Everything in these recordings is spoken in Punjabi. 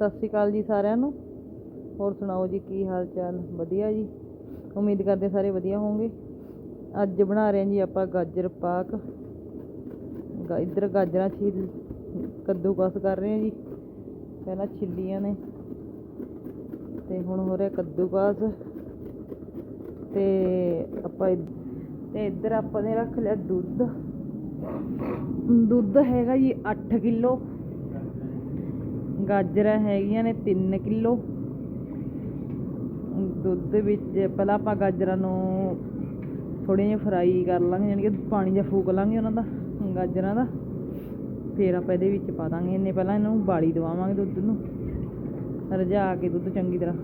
ਸਤਿ ਸ਼੍ਰੀ ਅਕਾਲ ਜੀ ਸਾਰਿਆਂ ਨੂੰ। ਹੋਰ ਸੁਣਾਓ ਜੀ, ਕੀ ਹਾਲ ਚਾਲ? ਵਧੀਆ ਜੀ। ਉਮੀਦ ਕਰਦੇ ਸਾਰੇ ਵਧੀਆ ਹੋਵੋਗੇ। ਅੱਜ ਬਣਾ ਰਹੇ ਹਾਂ ਜੀ ਆਪਾਂ ਗਾਜਰ ਪਾਕ। ਗਾ, ਇੱਧਰ ਗਾਜਰਾਂ ਛਿੱਲ, ਕੱਦੂਕਸ ਕਰ ਰਹੇ ਹਾਂ ਜੀ। ਪਹਿਲਾਂ ਛਿੱਲੀਆਂ ਨੇ। ਤੇ ਹੁਣ ਹੋ ਰਿਹਾ ਕੱਦੂਕਸ। ਤੇ ਆਪਾਂ ਇ- ਤੇ ਇੱਧਰ ਆਪਾਂ ਨੇ ਰੱਖ ਲਿਆ ਦੁੱਧ। ਦੁੱਧ ਹੈਗਾ ਜੀ 8 ਕਿਲੋ। ਗਾਜਰਾਂ ਹੈਗੀਆਂ ਨੇ 3 ਕਿਲੋ। ਦੁੱਧ ਵਿੱਚ ਪਹਿਲਾਂ ਆਪਾਂ ਗਾਜਰਾਂ ਨੂੰ ਥੋੜ੍ਹੀਆਂ ਜਿਹੀਆਂ ਫਰਾਈ ਕਰ ਲਾਂਗੇ, ਯਾਨੀ ਕਿ ਪਾਣੀ ਜਿਹਾ ਫੂਕ ਲਾਂਗੇ ਉਹਨਾਂ ਦਾ, ਗਾਜਰਾਂ ਦਾ। ਫਿਰ ਆਪਾਂ ਇਹਦੇ ਵਿੱਚ ਪਾ ਦਾਂਗੇ ਇਹਨੇ ਪਹਿਲਾਂ ਇਹਨਾਂ ਨੂੰ ਬਾਲੀ ਦਵਾਵਾਂਗੇ ਦੁੱਧ ਨੂੰ। ਰਝਾ ਕੇ ਦੁੱਧ ਚੰਗੀ ਤਰ੍ਹਾਂ।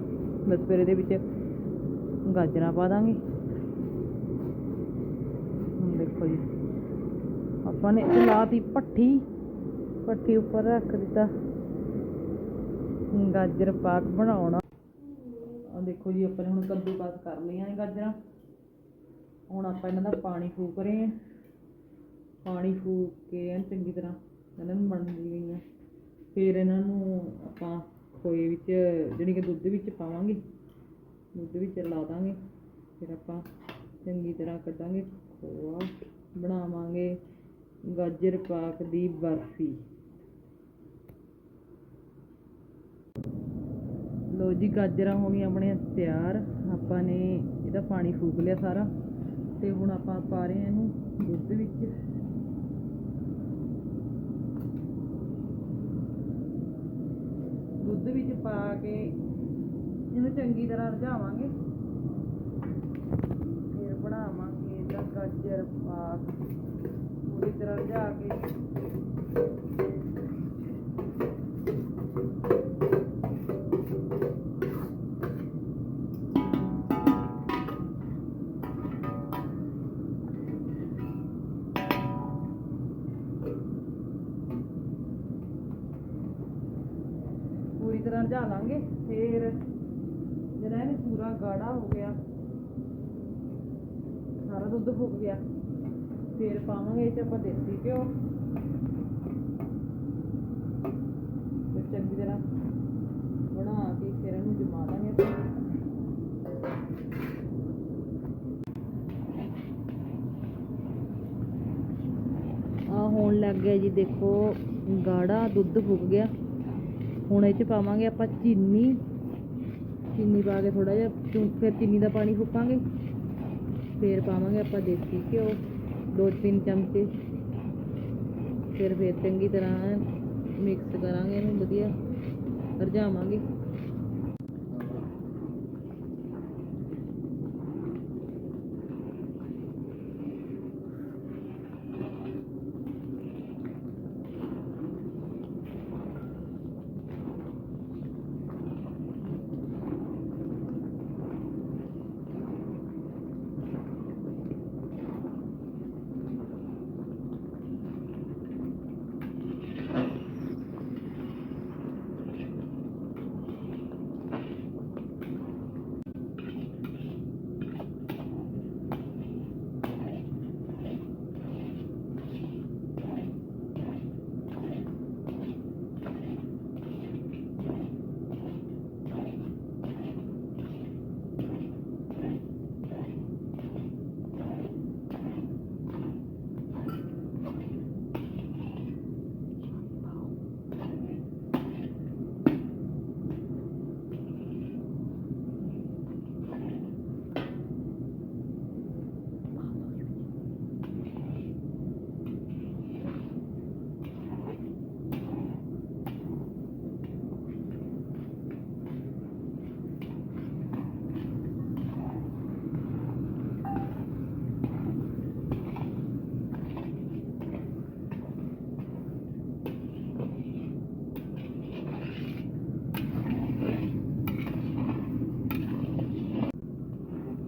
ਬਸ ਫਿਰ ਇਹਦੇ ਵਿੱਚ ਗਾਜਰਾਂ ਪਾ ਦਾਂਗੇ। ਹੁਣ ਦੇਖੋ ਜੀ, ਆਪਾਂ ਨੇ ਲਾਤੀ ਭੱਠੀ ਭੱਠੀ ਉੱਪਰ ਰੱਖ ਦਿੱਤਾ। ਗਾਜਰ ਪਾਕ ਬਣਾਉਣਾ। ਆ ਦੇਖੋ ਜੀ, ਆਪਾਂ ਨੇ ਹੁਣ ਕੱਦੂਕਸ ਕਰ ਲਈਆਂ ਨੇ ਗਾਜਰਾਂ। ਹੁਣ ਆਪਾਂ ਇਹਨਾਂ ਦਾ ਪਾਣੀ ਫੂਕ ਰਹੇ ਹਾਂ ਪਾਣੀ ਫੂਕ ਕੇ ਐਨ ਚੰਗੀ ਤਰ੍ਹਾਂ ਇਹਨਾਂ ਨੂੰ ਬਣ ਗਈਆਂ। ਫਿਰ ਇਹਨਾਂ ਨੂੰ ਆਪਾਂ ਖੋਏ ਵਿੱਚ ਜਿਹੜੀ ਕਿ ਦੁੱਧ ਵਿੱਚ ਪਾਵਾਂਗੇ। ਦੁੱਧ ਵਿੱਚ ਲਾ ਦਾਂਗੇ। ਫਿਰ ਆਪਾਂ ਚੰਗੀ ਤਰ੍ਹਾਂ ਕੱਢਾਂਗੇ। ਖੋਆ, ਬਣਾਵਾਂਗੇ ਗਾਜਰ ਪਾਕ ਦੀ ਬਰਫੀ। ਲੋ ਜੀ, ਗਾਜਰਾਂ ਹੋ ਗਈਆਂ ਆਪਣੀਆਂ ਤਿਆਰ। ਆਪਾਂ ਨੇ ਇਹਦਾ ਪਾਣੀ ਫੂਕ ਲਿਆ ਸਾਰਾ ਤੇ ਹੁਣ ਆਪਾਂ ਪਾ ਰਹੇ ਹਾਂ ਇਹਨੂੰ ਦੁੱਧ ਵਿੱਚ। ਦੁੱਧ ਵਿੱਚ ਪਾ ਕੇ ਇਹਨੂੰ ਚੰਗੀ ਤਰ੍ਹਾਂ ਰਝਾਵਾਂਗੇ। ਫਿਰ ਬਣਾਵਾਂਗੇ ਇਹਦਾ ਗਾਜਰ ਪਾਕ। ਪੂਰੀ ਤਰ੍ਹਾਂ ਰਝਾ ਕੇ ਤਰ੍ਹਾਂ ਰਝਾ ਲਾਂਗੇ ਫੇਰ ਜਿਹੜਾ ਇਹ ਪੂਰਾ ਗਾੜਾ ਹੋ ਗਿਆ, ਸਾਰਾ ਦੁੱਧ ਫੁੱਕ ਗਿਆ, ਫੇਰ ਪਾਵਾਂਗੇ ਇਹ 'ਚ ਆਪਾਂ ਦੇਸੀ ਘਿਓ ਫਿਰ ਚੰਗੀ ਤਰ੍ਹਾਂ ਬਣਾ ਕੇ ਫਿਰ ਇਹਨੂੰ ਜਮਾ ਲਾਂਗੇ ਆਪਾਂ। ਆ ਹੋਣ ਲੱਗ ਗਿਆ ਜੀ, ਦੇਖੋ ਗਾੜਾ ਦੁੱਧ ਫੁੱਕ ਗਿਆ ਹੁਣ ਇਹ ਚ ਪਾਵਾਂਗੇ ਆਪਾਂ ਚੀਨੀ। ਚੀਨੀ ਪਾ ਕੇ ਥੋੜਾ ਜਿਹਾ ਫਿਰ ਚੀਨੀ ਦਾ ਪਾਣੀ ਫੁੱਕਾਂਗੇ। ਫਿਰ ਪਾਵਾਂਗੇ ਆਪਾਂ ਦੇਸੀ ਘਿਓ, ਦੋ ਤਿੰਨ ਚਮਚੇ। ਫਿਰ ਫਿਰ ਚੰਗੀ ਤਰ੍ਹਾਂ ਮਿਕਸ ਕਰਾਂਗੇ ਇਹਨੂੰ, ਵਧੀਆ। ਰਝਾਵਾਂਗੇ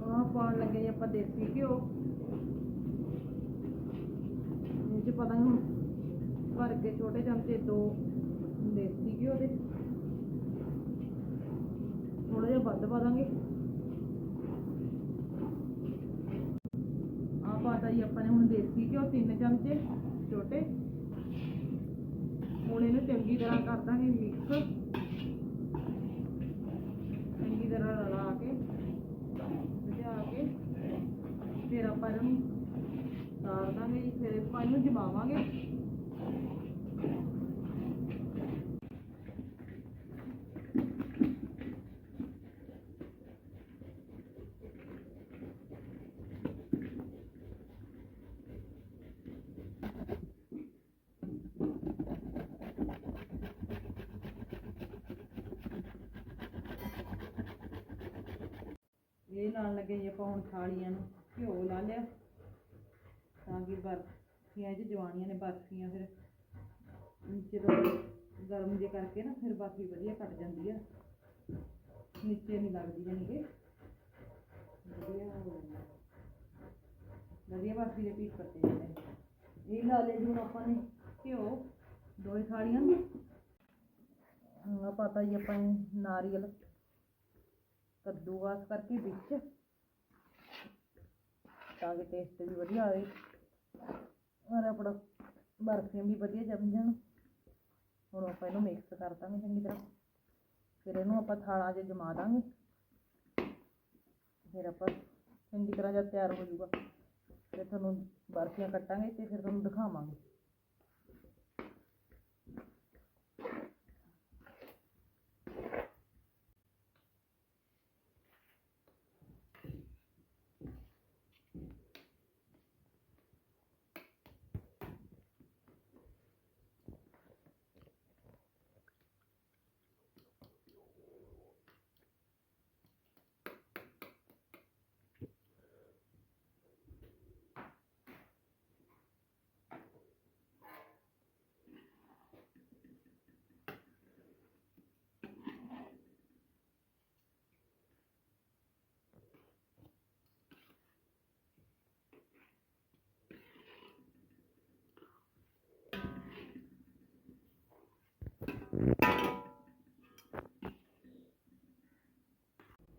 ਆਹ ਪਾਉਣ ਲੱਗੇ ਜੀ ਆਪਾਂ ਦੇਸੀ ਘਿਓ। ਇਹ ਚ ਪਤਾ ਨਹੀਂ ਭਰ ਕੇ ਛੋਟੇ ਚਮਚੇ ਦੋ ਦੇਸੀ ਘਿਓ ਦੇ। ਥੋੜਾ ਜਿਹਾ ਵੱਧ ਪਾ ਦਾਂਗੇ। ਆਹ ਪਾਤਾ ਜੀ ਆਪਾਂ ਨੇ ਹੁਣ ਦੇਸੀ ਘਿਓ ਤਿੰਨ ਚਮਚੇ ਛੋਟੇ। ਹੁਣ ਇਹਨੂੰ ਚੰਗੀ ਤਰ੍ਹਾਂ ਕਰ ਦਾਂਗੇ ਮਿਕਸ ਆਪਾਂ ਇਹਨੂੰ ਜਮਾਵਾਂਗੇ। ਇਹ ਲਾਉਣ ਲੱਗੇ ਜੀ ਆਪਾਂ ਹੁਣ ਥਾਲੀਆਂ ਨੂੰ। ਘਿਓ ਲਾ ਲਿਆ ਤਾਂ ਕਿ ਬਰਫੀਆਂ 'ਚ ਜਵਾਨੀਆਂ ਨੇ ਬਰਫੀਆਂ ਫਿਰ ਜਦੋਂ ਗਰਮ ਜੇ ਕਰਕੇ ਨਾ ਫਿਰ ਬਰਫੀ ਵਧੀਆ ਕੱਟ ਜਾਂਦੀ ਆ। ਨੀਚੇ ਨਹੀਂ ਲੱਗਦੀ ਜਾਣੀ ਕਿ ਵਧੀਆ ਹੋ ਜਾਂਦਾ। ਵਧੀਆ ਬਰਫੀ ਦੇ ਪੀਸ ਕੱਟੇ ਜਾਂਦੇ ਇਹ ਲਾ ਲਏ ਜੀ ਆਪਾਂ ਨੇ ਘਿਓ ਦੋਏ ਥਾਲੀਆਂ ਨੂੰ ਹੁਣ ਆਪਾਂ ਤਾਂ ਜੀ ਆਪਾਂ ਨੇ ਨਾਰੀਅਲ, ਕੱਦੂਕਸ ਕਰਕੇ ਵਿੱਚ ਤਾਂ ਕਿ ਟੇਸਟ ਵੀ ਵਧੀਆ ਆਵੇ। ਔਰ ਆਪਣਾ ਬਰਫੀਆਂ ਵੀ ਵਧੀਆ ਜੰਮ ਜਾਣ। ਹੁਣ ਆਪਾਂ ਇਹਨੂੰ ਮਿਕਸ ਕਰ ਦਾਂਗੇ ਚੰਗੀ ਤਰ੍ਹਾਂ। ਫਿਰ ਇਹਨੂੰ ਆਪਾਂ ਥਾਲਾਂ 'ਚ ਜਮਾ ਦਾਂਗੇ। ਫਿਰ ਆਪਾਂ ਚੰਗੀ ਤਰ੍ਹਾਂ ਜਦ ਤਿਆਰ ਹੋ ਜਾਊਗਾ, ਫਿਰ ਤੁਹਾਨੂੰ ਬਰਫੀਆਂ ਕੱਟਾਂਗੇ ਤੇ ਫਿਰ ਤੁਹਾਨੂੰ ਦਿਖਾਵਾਂਗੇ।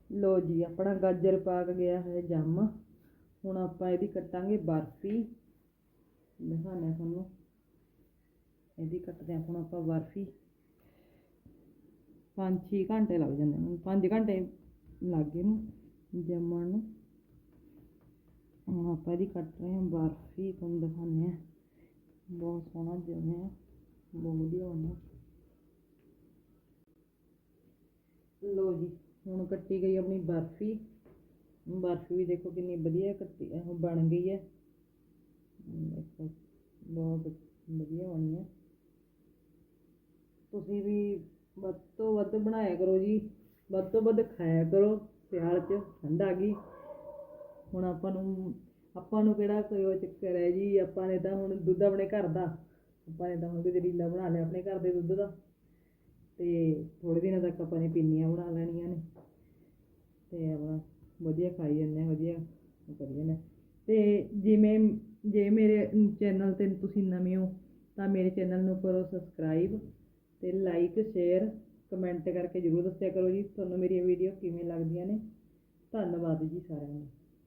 ਲੋ ਜੀ, ਆਪਣਾ ਗਾਜਰ ਪਾਕ ਗਿਆ ਹੈ ਜੰਮ। ਹੁਣ ਆਪਾਂ ਇਹਦੀ ਕੱਟਾਂਗੇ ਬਰਫੀ। ਦਿਖਾਉਂਦੇ ਤੁਹਾਨੂੰ। ਇਹਦੀ ਕੱਟਦੇ ਹਾਂ ਹੁਣ ਆਪਾਂ ਬਰਫੀ। ਪੰਜ ਛੇ ਘੰਟੇ ਲੱਗ ਜਾਂਦੇ ਨੇ। ਪੰਜ ਘੰਟੇ ਲੱਗ ਗਏ ਨੂੰ ਜੰਮਣ ਨੂੰ। ਹੁਣ ਆਪਾਂ ਇਹਦੀ ਕੱਟ ਰਹੇ ਹਾਂ ਬਰਫੀ। ਤੁਹਾਨੂੰ ਦਿਖਾਉਂਦੇ ਹਾਂ। ਬਹੁਤ ਸੋਹਣਾ ਜੰਮਿਆ ਬਹੁਤ ਵਧੀਆ ਬਣਿਆ ਲੋ ਜੀ। ਹੁਣ ਕੱਟੀ ਗਈ ਆਪਣੀ ਬਰਫੀ। ਬਰਫੀ ਵੀ ਦੇਖੋ ਕਿੰਨੀ ਵਧੀਆ ਕੱਟੀ ਉਹ ਬਣ ਗਈ ਹੈ। ਬਹੁਤ ਵਧੀਆ ਬਣੀ ਹੈ। ਤੁਸੀਂ ਵੀ ਵੱਧ ਤੋਂ ਵੱਧ ਬਣਾਇਆ ਕਰੋ ਜੀ। ਵੱਧ ਤੋਂ ਵੱਧ ਖਾਇਆ ਕਰੋ ਸਿਆਲ 'ਚ, ਠੰਡ ਆ ਗਈ। ਹੁਣ ਆਪਾਂ ਨੂੰ ਆਪਾਂ ਨੂੰ ਕਿਹੜਾ ਕੋਈ ਚੱਕਰ ਹੈ ਜੀ, ਆਪਾਂ ਨੇ ਤਾਂ ਹੁਣ ਦੁੱਧ ਆਪਣੇ ਘਰ ਦਾ, ਆਪਾਂ ਨੇ ਤਾਂ ਹੁਣ ਵੀ ਜ਼ਰੀਲਾ ਬਣਾ ਲਿਆ ਆਪਣੇ ਘਰ ਦੇ ਦੁੱਧ ਦਾ। ਤੇ ਥੋੜੇ ਦਿਨਾਂ ਤੱਕ ਆਪਾਂ ਨੇ ਪਿੰਨੀਆਂ ਬਣਾ ਲੈਣੀਆਂ ਨੇ। ਤੇ ਆਪਾਂ ਵਧੀਆ ਖਾਈ ਜਾਂਦੇ ਹਾਂ ਵਧੀਆ ਕਰੀ ਜਾਂਦੇ ਹਾਂ। ਤੇ ਜਿਵੇਂ, ਜੇ ਮੇਰੇ ਚੈਨਲ ਤੇ ਤੁਸੀਂ ਨਵੇਂ ਹੋ, ਤਾਂ ਮੇਰੇ ਚੈਨਲ ਨੂੰ ਕਰੋ ਸਬਸਕ੍ਰਾਈਬ ਤੇ ਲਾਈਕ ਸ਼ੇਅਰ ਕਮੈਂਟ ਕਰਕੇ ਜਰੂਰ ਦੱਸਿਆ ਕਰੋ ਜੀ, ਤੁਹਾਨੂੰ ਮੇਰੀਆਂ ਵੀਡੀਓ ਕਿਵੇਂ ਲੱਗਦੀਆਂ ਨੇ ਧੰਨਵਾਦ ਜੀ ਸਾਰਿਆਂ ਨੂੰ